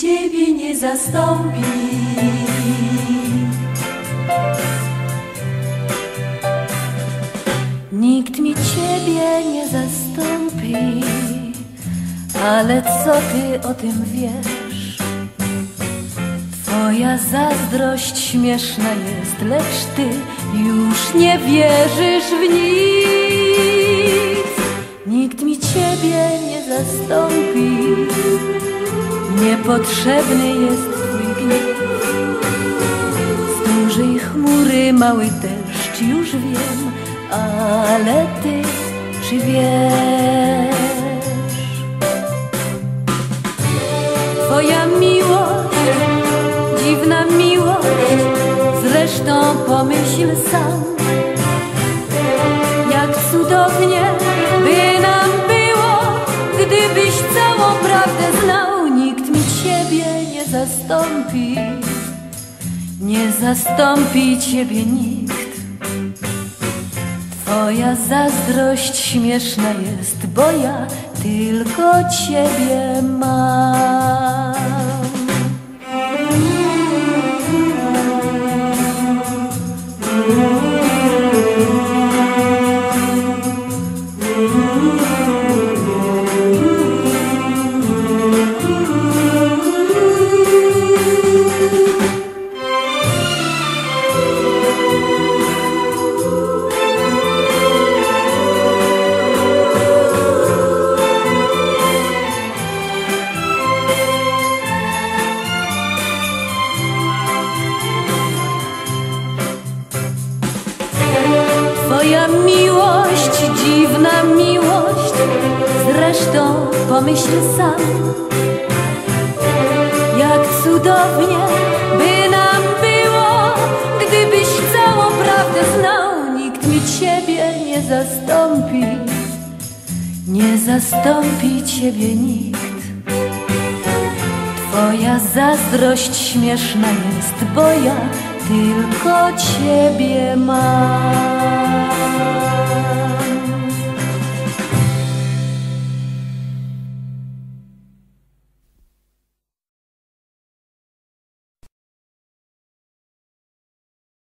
ciebie nie zastąpi. Nikt mi ciebie nie zastąpi, ale co ty o tym wiesz? Twoja zazdrość śmieszna jest, lecz ty już nie wierzysz w nic. Niepotrzebny jest twój gniew. Z dużej chmury mały deszcz, już wiem, ale ty czy wiesz? Twoja miłość, dziwna miłość, zresztą pomyśl sam, jak cudownie by nam było, gdybyś całą prawdę znał. Zastąpi, nie zastąpi ciebie nikt. Twoja zazdrość śmieszna jest, bo ja tylko ciebie mam. Twoja miłość, dziwna miłość, zresztą pomyśl sam, jak cudownie by nam było, gdybyś całą prawdę znał. Nikt mi ciebie nie zastąpi, nie zastąpi ciebie nikt. Twoja zazdrość śmieszna jest, bo ja tylko ciebie mam.